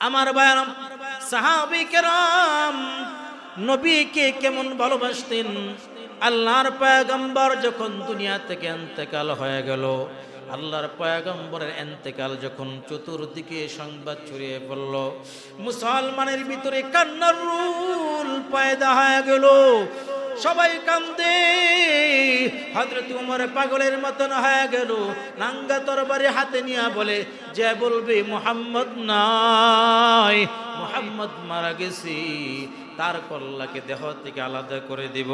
আমার বায়াম সাহাবি কেরাম, নবীকে কেমন ভালোবাসতেন? আল্লাহর পয়গম্বর যখন দুনিয়া থেকে এন্তেকাল হয়ে গেল, আল্লাহর পয়গম্বরের এন্তেকাল যখন চতুর্দিকে সংবাদ ছড়িয়ে পড়ল, মুসলমানের ভিতরে কান্নার রুল পয়দা হয়ে গেল। সবাই কান্দে। হজরত উমর পাগলের মতন হয়ে গেল। নাঙ্গা তরবারি হাতে নিয়ে বলে, যে বলবে মোহাম্মদ নাই, মোহাম্মদ মারা গেছি। তার কল্লাকে দেহ থেকে আলাদা করে দিব।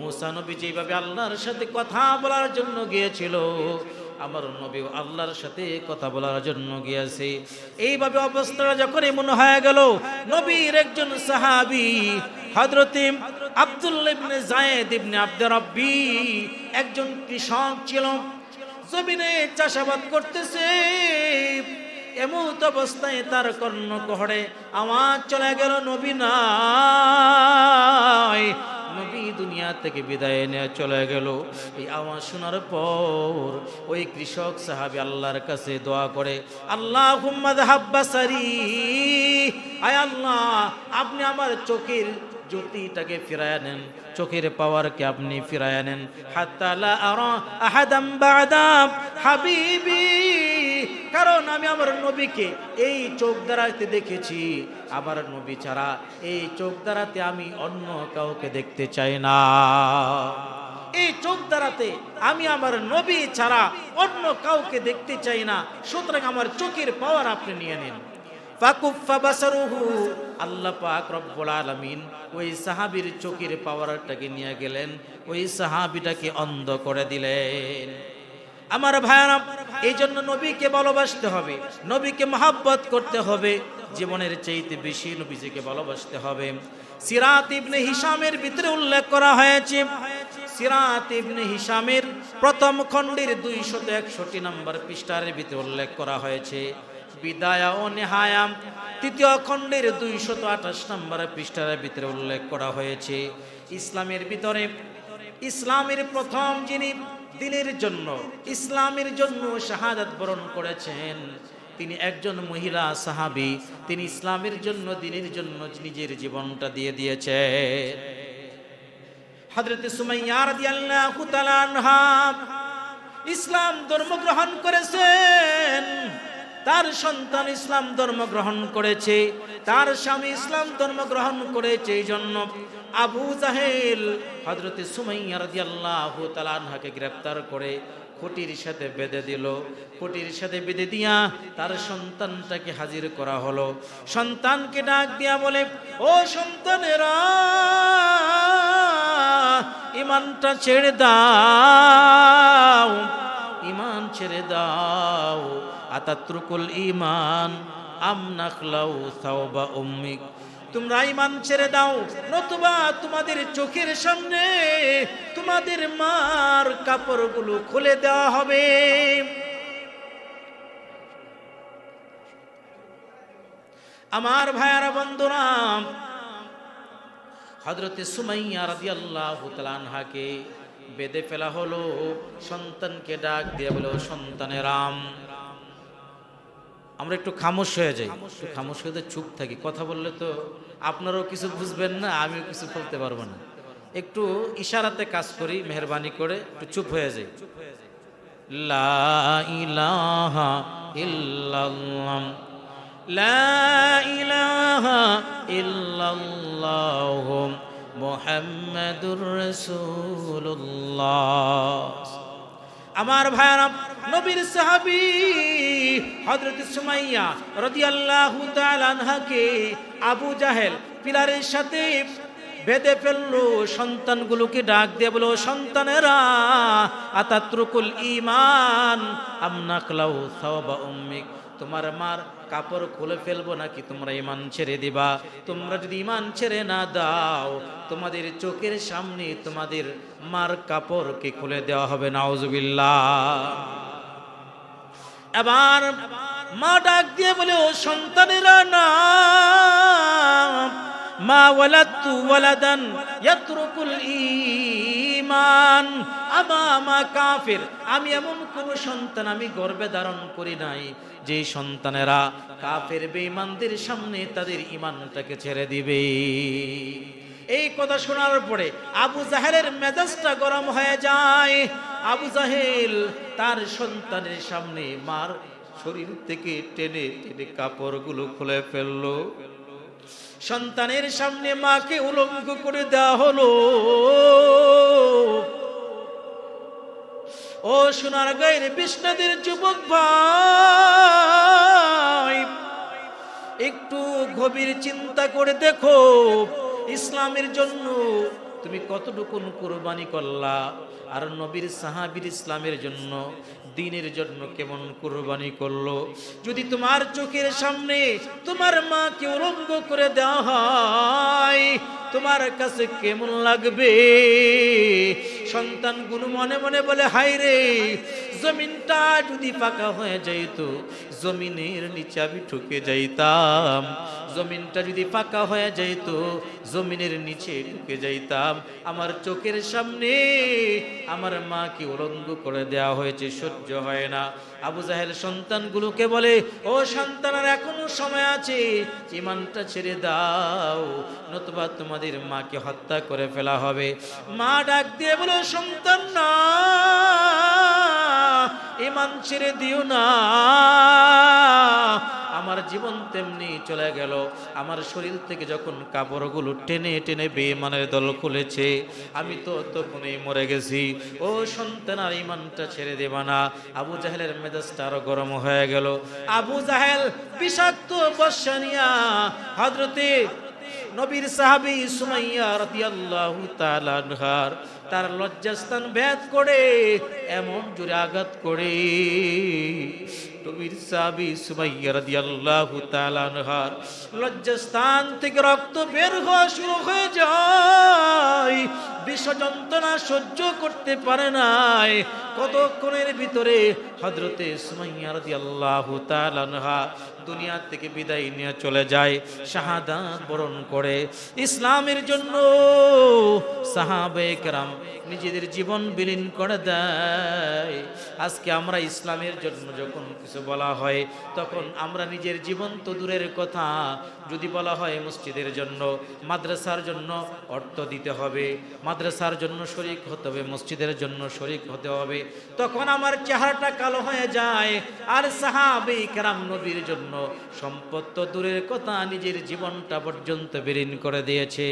মুসা নবী যেভাবে আল্লাহর সাথে কথা বলার জন্য গিয়েছিল, আমার নবী আল্লাহর সাথে কথা বলার জন্য গিয়েছে। এইভাবে অবস্থাটা যখন এমন হয়ে গেল, নবীর একজন সাহাবি হজরতে আব্দুল্লাহ ইবনে জায়েদ ইবনে আব্দুর রব্বি একজন কৃষক ছিল, জমিনে চাষাবাদ করতেছে। এমত অবস্থায় তার কর্ণ কহড়ে আমার চলে গেল, নবী নাই, নবী দুনিয়া থেকে বিদায় নিয়ে চলে গেল। এই আওয়াজ শোনার পর ওই কৃষক সাহাবি আল্লাহর কাছে দোয়া করে আল্লাহ হুম্মাদ হাব্বাসারি আয় আল্লাহ, আপনি আমার চোখের জ্যোতিটাকে ফিরায় নেন, চোখের পাওয়ারকে আপনি ফিরায় নেন। বাদাম হাবিবি, কারণ আমি আমার নবীকে এই চোখ দ্বারাতে দেখেছি। আমার নবী ছাড়া এই চোখ দ্বারাতে আমি অন্য কাউকে দেখতে চাই না। এই চোখ দ্বারাতে আমি আমার নবী ছাড়া অন্য কাউকে দেখতে চাই না। সুতরাং আমার চোখের পাওয়ার আপনি নিয়ে নিন। ফাকুফা বাসারুহু আল্লাহ পাক রব্বুল আলামিন ওই সাহাবীর চোখের পাওয়ারটাকে নিয়ে গেলেন, ওই সাহাবীটাকে অন্ধ করে দিলেন। আমার ভাইয়ারা এই জন্য নবীকে ভালোবাসতে হবে, নবীকে মহাব্বত করতে হবে, জীবনের চাইতে বেশি নবীজিকে ভালোবাসতে হবে। সিরাত ইবনে হিসামের ভিতরে উল্লেখ করা হয়েছে, সিরাত ইবনে হিসামের প্রথম খণ্ডের দুইশত একষট্টি নম্বর পৃষ্ঠারের ভিতরে উল্লেখ করা হয়েছে, বিদায়া ও নেহায়াম তৃতীয় খণ্ডের দুইশত আঠাশ নম্বর পৃষ্ঠারের ভিতরে উল্লেখ করা হয়েছে, ইসলামের ভিতরে, ইসলামের প্রথম যিনি দিনের জন্য, ইসলামের জন্য শাহাদাত বরণ করেছেন, তিনি একজন মহিলা সাহাবি, তিনি ইসলামের জন্য, দিনের জন্য নিজের জীবনটা দিয়ে দিয়েছেন। হযরত সুমাইয়া রাদিয়াল্লাহু তাআলা আনহা, ইসলাম ধর্ম গ্রহণ করেছেন। তার সন্তান ইসলাম ধর্ম গ্রহণ করেছে, তার স্বামী ইসলাম ধর্ম গ্রহণ করেছে এই জন্য আবু জাহেল হজরত সুমাইয়া রাদিয়াল্লাহু গ্রেফতার করে খুঁটির সাথে বেঁধে দিল। খুঁটির সাথে বেঁধে দিয়া তার সন্তানটাকে হাজির করা হলো। সন্তানকে ডাক দিয়া বলে, ও সন্তানেরা ইমানটা ছেড়ে দাও ইমান ছেড়ে দাও। আতাত্রুকুল ইমান আমনাখলাউ সাওবা উম্মিক। তোমরা ইমান ছেড়ে দাও, নতুবা তোমাদের চোখের সামনে তোমাদের মার কাপড়গুলো খুলে দেওয়া হবে। আমার ভাইয়ারা বন্ধুরা হজরতে সুমাইয়া রাদিয়াল্লাহু তাআলা আনহাকে বেঁধে ফেলা হলো, সন্তানকে ডাক দিয়ে বলো সন্তানেরাম আমরা একটু খামোশ হয়ে যাই। একটু খামোশ হয়ে চুপ থাকি। কথা বললে তো আপনারাও কিছু বুঝবেন না আমিও কিছু বলতে পারব না। একটু ইশারাতে কাজ করি মেহরবানি করে একটু চুপ হয়ে যাই। ইল্লাল্লাহ। মুহাম্মাদুর রাসূলুল্লাহ। আমার ভাইয়ারাম নবীর সাহাবি হযরত সুমাইয়া রাদিয়াল্লাহু তাআলা আনহাকে আবু জাহেল পিলারের সাথে বেঁধে ফেলল। সন্তানগুলোকে ডাক দিয়ে বলো সন্তানেরা, আতাত্রুকুল ইমান আমনাকলাউ সাওবা উম্মিক। তোমার মার কাপড় খুলে ফেলব নাকি তোমরা ইমান ছেড়ে দিবা? তোমরা যদি ইমান ছেড়ে না দাও, তোমাদের চোখের সামনে তোমাদের মার কাপড়কে খুলে দেওয়া হবে, নাউজুবিল্লাহ। এবার মা ডাক দিয়ে বলে, ও সন্তানেরা, না মা ওয়ালাদতু ওয়ালাদান ইয়াতরুকুল ঈমান। আমা মা কাফির, আমি এমন কোন সন্তান আমি গর্বে ধারণ করি নাই। যে সন্তানেরা কাফের বেঈমানদের সামনে তাদের ইমানটাকে ছেড়ে দিবে। এই কথা শোনার পরে আবু জাহেলের মেজাজটা গরম হয়ে যায়। আবু জাহেল তার সন্তানের সামনে মার শরীর থেকে টেনে টেনে কাপড়গুলো খুলে ফেলল। সন্তানের সামনে মাকে উলঙ্গ করে দেওয়া হলো। ও সোনার গায়ের বিষ্ণাদের যুবক ভাই, একটু গভীর চিন্তা করে দেখো, ইসলামের জন্য তুমি কতটুকু কোরবানি করলা? আর নবীর সাহাবির ইসলামের জন্য দিনের জন্য কেমন কোরবানি করল? যদি তোমার চোখের সামনে তোমার মাকে উলঙ্গ করে দেওয়া হয়, তোমার কাছে কেমন লাগবে? সন্তানগুলো মনে মনে বলে হাই রে, জমিনটা যদি পাকা হয়ে যাইত, জমিনের নিচে আমি ঠুকে যাইতাম। জমিনটা যদি ফাঁকা হয়ে যাইত, জমিনের নিচে ঢুকে যাইতাম। আমার চোখের সামনে আমার মাকে উলঙ্গ করে দেওয়া হয়েছে, সহ্য হয় না। আবু জাহেল সন্তানগুলোকে বলে, ও সন্তানের এখনও সময় আছে, ইমানটা ছেড়ে দাও, নতুবা তোমাদের মাকে হত্যা করে ফেলা হবে। মা ডাক দিয়ে বলে, সন্তান না, ইমান ছেড়ে দিও না। আমার জীবন তেমনি চলে গেল। আমার শরীর থেকে যখন কাপড়গুলো টেনে টেনে বেমানের দল খুলেছে, আমি তো তখনই মরে গেছি। ও সন্তান, আর ইমানটা ছেড়ে দেবা না। আবু জাহেলের মেজাজটা আরও গরম হয়ে গেল। আবু জাহেল বিষাক্ত বর্ষা নিয়া হজরতে নবীর সাহাবি সুমাইয়া রাদিয়াল্লাহু তাআলা আনহার তার লজ্জাস্থান ভেদ করে, এমন জোরে আঘাত করে। নবীর সাহাবী সুমাইয়া রাদিয়াল্লাহু তাআলা আনহার লজ্জাস্থান থেকে রক্ত বের হওয়া শুরু হয়ে যায়। বিষ যন্ত্রণা সহ্য করতে পারে নাই। কতক্ষণের ভিতরে হজরতে সুমাইয়া রাদিয়াল্লাহু তাআলা আনহা দুনিয়া থেকে বিদায় নিয়ে চলে যায়, শাহাদাত বরণ করে। ইসলামের জন্য সাহাবে কেরাম নিজেদের জীবন বিলীন করে দেয়। আজকে আমরা ইসলামের জন্য যখন কিছু বলা হয়, তখন আমরা নিজের জীবন তো দূরের কথা। যদি বলা হয় মসজিদের জন্য, মাদ্রাসার জন্য অর্থ দিতে হবে, মাদ্রাসার জন্য শরিক হতে হবে, মসজিদের জন্য শরিক হতে হবে, তখন আমার চেহারাটা কালো হয়ে যায়। আর সাহাবে কেরাম নবীর জন্য সম্পদ তো দূরের কথা, নিজের জীবনটা পর্যন্ত বিলীন করে দিয়েছে।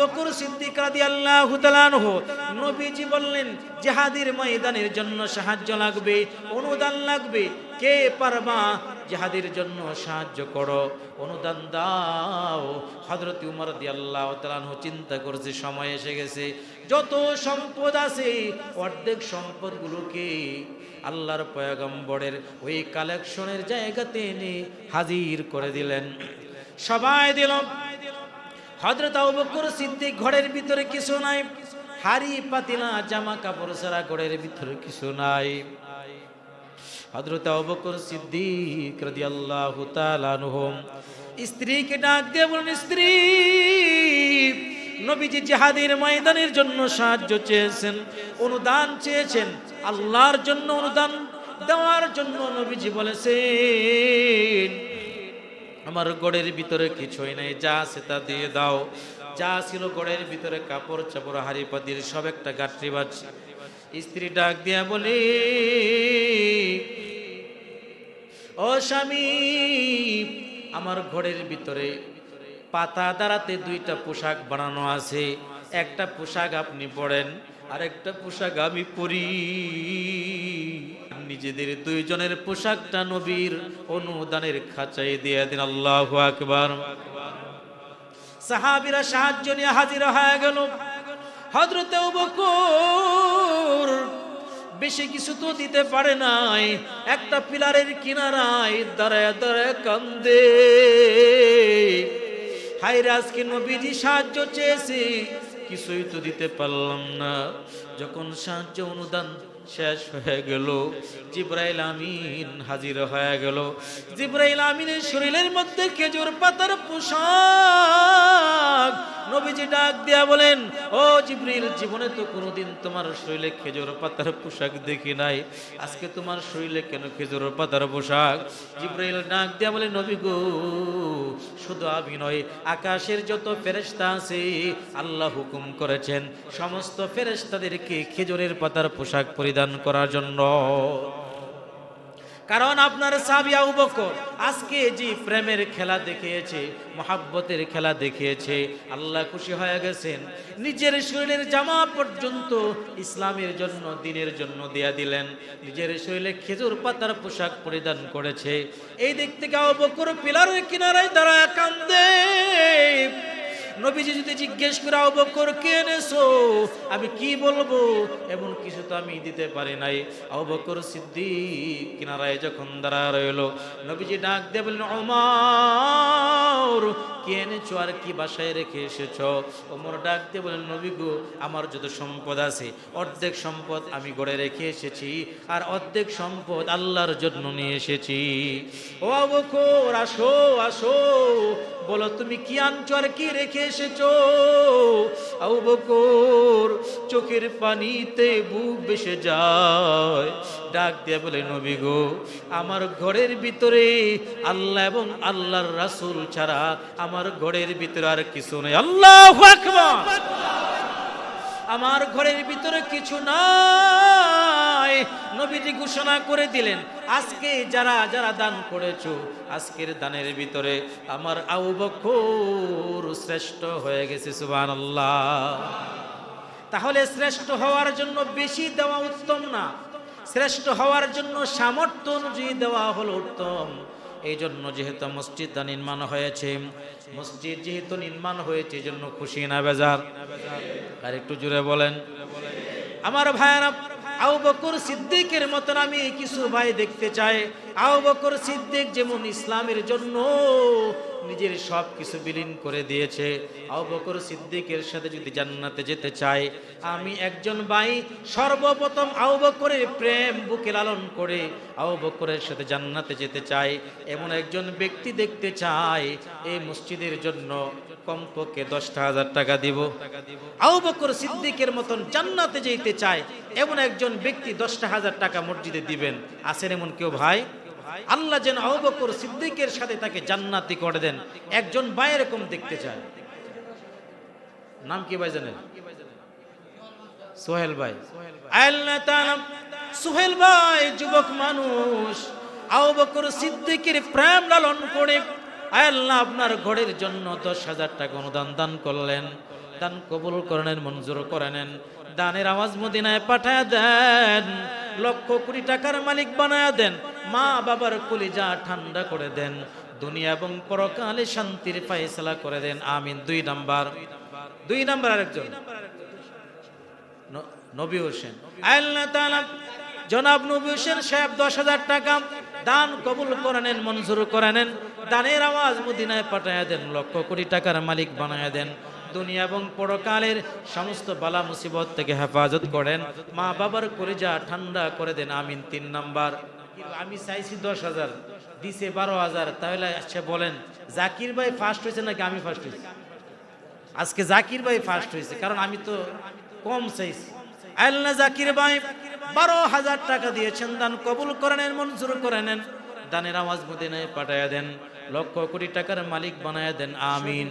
বকর সিদ্দিক রাদিয়াল্লাহু তাআলা আনহু নবীজি বললেন, জিহাদের ময়দানের জন্য সাহায্য লাগবে, অনুদান লাগবে। কে পারবা জিহাদের জন্য সাহায্য করো? অনুদান দাও। হযরত উমর রাদিয়াল্লাহু তাআলা আনহু চিন্তা করছে, সময় এসে গেছে। যত সম্পদ আছে, অর্ধেক সম্পদগুলোকে আল্লাহর পয়গম্বরের ওই কালেকশনের জায়গাতে এনে হাজির করে দিলেন। সবাই দিল। হজরত আবু সিদ্দিক ঘরের ভিতরে কিছু নাই। হাড়ি পাতিলা জামা কাপড় সারা ঘরের ভিতরে কিছু নাই। হজরত আবু বকর সিদ্দিক রাদিয়াল্লাহু তাআলা আনহু স্ত্রীকে ডাক দিয়ে বলেন স্ত্রী, নবীজি জিহাদের ময়দানের জন্য সাহায্য চেয়েছেন, অনুদান চেয়েছেন, আল্লাহর জন্য অনুদান দেওয়ার জন্য নবীজি বলেছেন আমার গড়ের ভিতরে কিছুই নাই, যা আছে তা দিয়ে দাও। যা ছিল গড়ের ভিতরে, কাপড়, চাপড়, হাড়ি পাতির সব একটা গাঠরি বাজছে স্ত্রী ডাক দিয়া বলে, ও স্বামী, আমার ঘরের ভিতরে পাতা দাঁড়াতে দুইটা পোশাক বানানো আছে। একটা পোশাক আপনি পরেন আরেকটা পোশাক আমি পরি। নিজেদের দুইজনের পোশাকটা নবীর অনুদানের খাঁচাই দিয়ে দিন, আল্লাহ আকবার। সাহাবিরা সাহায্য নিয়ে হাজির হয়ে গেল। হজরতে বকর বেশি কিছু তো দিতে পারে নাই। একটা পিলারের কিনারায় দাঁড়ায় দাঁড়ায় কান্দে। হাইরে আজকে নবীজি সাহায্য চেয়েছে। কিছুই তো দিতে পারলাম না। যখন সাহায্য অনুদান শেষ হয়ে গেল। জিব্রাইল আমিন হাজির হয়ে গেল। জিব্রাইল আমিনের শরীরের মধ্যে খেজুর পাতার পোশাক। নবীজি ডাক দিয়া বলেন, ও জিব্রাইল, জীবনে তো কোনোদিন তোমার শরীরে খেজুর পাতার পোশাক দেখি নাই। আজকে তোমার শরীরে কেন খেজুর পাতার পোশাক? জিব্রাইল ডাক দিয়া বলে, নবী গো, শুধু আমি আকাশের যত ফেরেশতা আছে, আল্লাহ হুকুম করেছেন, সমস্ত ফেরেস্তাদেরকে খেজুরের পাতার পোশাক পরিধান করার জন্য। কারণ আপনার সাবি আবু বকর আজকে যে প্রেমের খেলা দেখিয়েছে, মহাব্বতের খেলা দেখিয়েছে, আল্লাহ খুশি হয়ে গেছেন। নিজের শরীরের জামা পর্যন্ত ইসলামের জন্য, দিনের জন্য দেয়া দিলেন। নিজের শরীরে খেজুর পাতার পোশাক পরিধান করেছে। এই দিক থেকে আবু বকর পিলারের কিনারায় দাঁড়ায় কান্দে। নবীজি যদি জিজ্ঞেস করে অবকর বকর, কে এনেছো? আমি কি বলব? এমন কিছু তো আমি দিতে পারি নাই। অবকর সিদ্ধি কিনারায় যখন দাঁড়া রইল, নবীজি ডাক দিয়ে বললেন ওমর কে এনেছো আর কি বাসায় রেখে এসেছ? ওমর ডাক দিয়ে বলেন নবী গো, আমার যত সম্পদ আছে, অর্ধেক সম্পদ আমি গড়ে রেখে এসেছি আর অর্ধেক সম্পদ আল্লাহর জন্য নিয়ে এসেছি। ও আবু বকর, আসো আসো, বলো তুমি কি আনছো আর কি রেখে এসেছ? আবু বকর, চোখের পানিতে বুক বেসে যায়। ডাক দিয়ে বলে, নবী গো, আমার ঘরের ভিতরে আল্লাহ এবং আল্লাহর রাসূল ছাড়া আমার ঘরের ভিতরে আর কিছু নেই। আল্লাহু আমার ঘরের ভিতরে কিছু নাই। নবীজি ঘোষণা করে দিলেন, আজকে যারা যারা দান করেছ, আজকের দানের ভিতরে আমার আবু বকর শ্রেষ্ঠ হয়ে গেছে, সুবহানাল্লাহ। তাহলে শ্রেষ্ঠ হওয়ার জন্য বেশি দেওয়া উত্তম না? শ্রেষ্ঠ হওয়ার জন্য সামর্থ্য অনুযায়ী দেওয়া হলো উত্তম। এই জন্য যেহেতু মসজিদটা নির্মাণ হয়েছে, মসজিদ যেহেতু নির্মাণ হয়েছে এই জন্য খুশি না বেজার। আর একটু জুড়ে বলেন। আমার ভাইয়ারা আউ বকর সিদ্দিকের মতন আমি কিছু ভাই দেখতে চাই। আউ বকর সিদ্দিক যেমন ইসলামের জন্য নিজের সব কিছু বিলীন করে দিয়েছে। আউ বকর সিদ্দিকের সাথে যদি জান্নাতে যেতে চাই, আমি একজন ভাই, সর্বপ্রথম আউ বকরের প্রেম বুকে লালন করে আউ বকরের সাথে জান্নাতে যেতে চাই। এমন একজন ব্যক্তি দেখতে চাই এই মসজিদের জন্য। কমপক্ষে দশটা হাজার টাকা দিব। আউ বকর সিদ্দিকের মতন জান্নাতে যেতে চায়, এমন একজন ব্যক্তি দশটা হাজার টাকা মসজিদে দিবেন। আছেন এমন কেউ ভাই? আল্লাহ যেন আউ বকর সিদ্দিকের সাথে তাকে জান্নাতি করে দেন, একজন ভাই এরকম দেখতে চায়। নাম কি ভাই জানেন? সোহেল ভাই। সোহেল ভাই, যুবক মানুষ। আউ বকর সিদ্দিকের প্রেম লালন করে আল্লাহ, আপনার ঘরের জন্য দশ হাজার টাকা অনুদান দান করলেন। দান কবুল করেন মঞ্জুর করে নেন। দানের আওয়াজ মদিনায় পাঠায় দেন, লক্ষ কোটি টাকার মালিক বানায় দেন, মা বাবার কলিজা ঠান্ডা করে দেন, দুনিয়া এবং পরকালে শান্তির ফাইসলা করে দেন। আমিন, দুই নাম্বার। দুই নাম্বার আরেকজন। নবী হোসেন। আল্লাহ তাআলা, জনাব নবী হোসেন সাহেব দশ হাজার টাকা দান কবুল করে নেন, মঞ্জুর করে নেন। দানের আওয়াজ মদিনায় পাঠায় দেন, লক্ষ কোটি টাকার মালিক বানায় দেন। দুনিয়া এবং পরকালের সমস্ত বালা মুসিবত থেকে হেফাজত করেন। মা বাবার করে যা ঠান্ডা করে দেন, আমিন, তিন নাম্বার। আমি চাইছি দশ হাজার, দিছে বারো হাজার, তাহলে আচ্ছা বলেন, জাকির ভাই ফার্স্ট হয়েছে নাকি আমি ফার্স্ট হয়েছি? আজকে জাকির ভাই ফার্স্ট হয়েছে, কারণ আমি তো কম চাইছি। আল্লাহ জাকির ভাই? বারো হাজার টাকা দিয়েছেন, দান কবুল করে নেন, মঞ্জুর করে নেন। দানের আওয়াজ মদিনায় পাঠায় দেন। লক্ষ কোটি টাকার মালিক বানায় দেন, আমিন।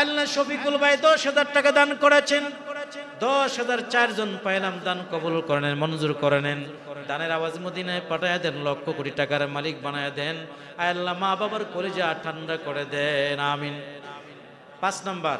আল্লাহ শফিকুল ভাই দশ হাজার টাকা দান করেছেন। দশ হাজার চারজন পাইলাম, দান কবুল করে নেন, মঞ্জুর করে নেন। দানের আওয়াজ মদিনায় পাঠায় দেন, লক্ষ কোটি টাকার মালিক বানায় দেন। আল্লাহ মা বাবার কলেজা ঠান্ডা করে দেন, আমিন। পাঁচ নাম্বার।